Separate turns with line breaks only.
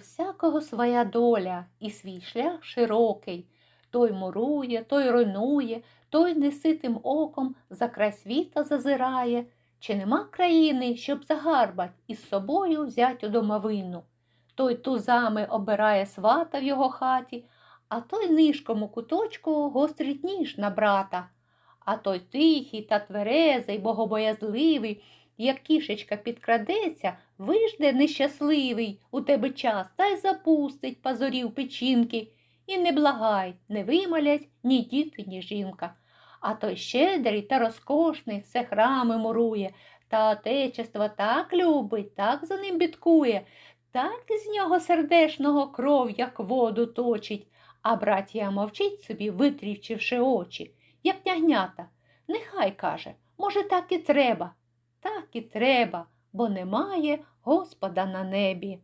всякого своя доля і свій шлях широкий. Той мурує, той руйнує, той неситим оком за край світа зазирає. Чи нема країни, щоб загарбать із собою взять у домовину? Той тузами обирає свата в його хаті, а той нишком у куточку гострить ніж на брата. А той тихий та тверезий, богобоязливий, як кішечка підкрадеться, вижде нещасливий у тебе час та й запустить пазурів печінки. І не благай, не вимолять ні діти, ні жінка. А той щедрий та розкошний все храми мурує, та отечество так любить, так за ним бідкує, так із нього сердешного кров, як воду точить, а братія мовчить собі, витрівчивши очі, як нягнята. Нехай каже, може, так і треба. Так і треба, бо немає Господа на небі.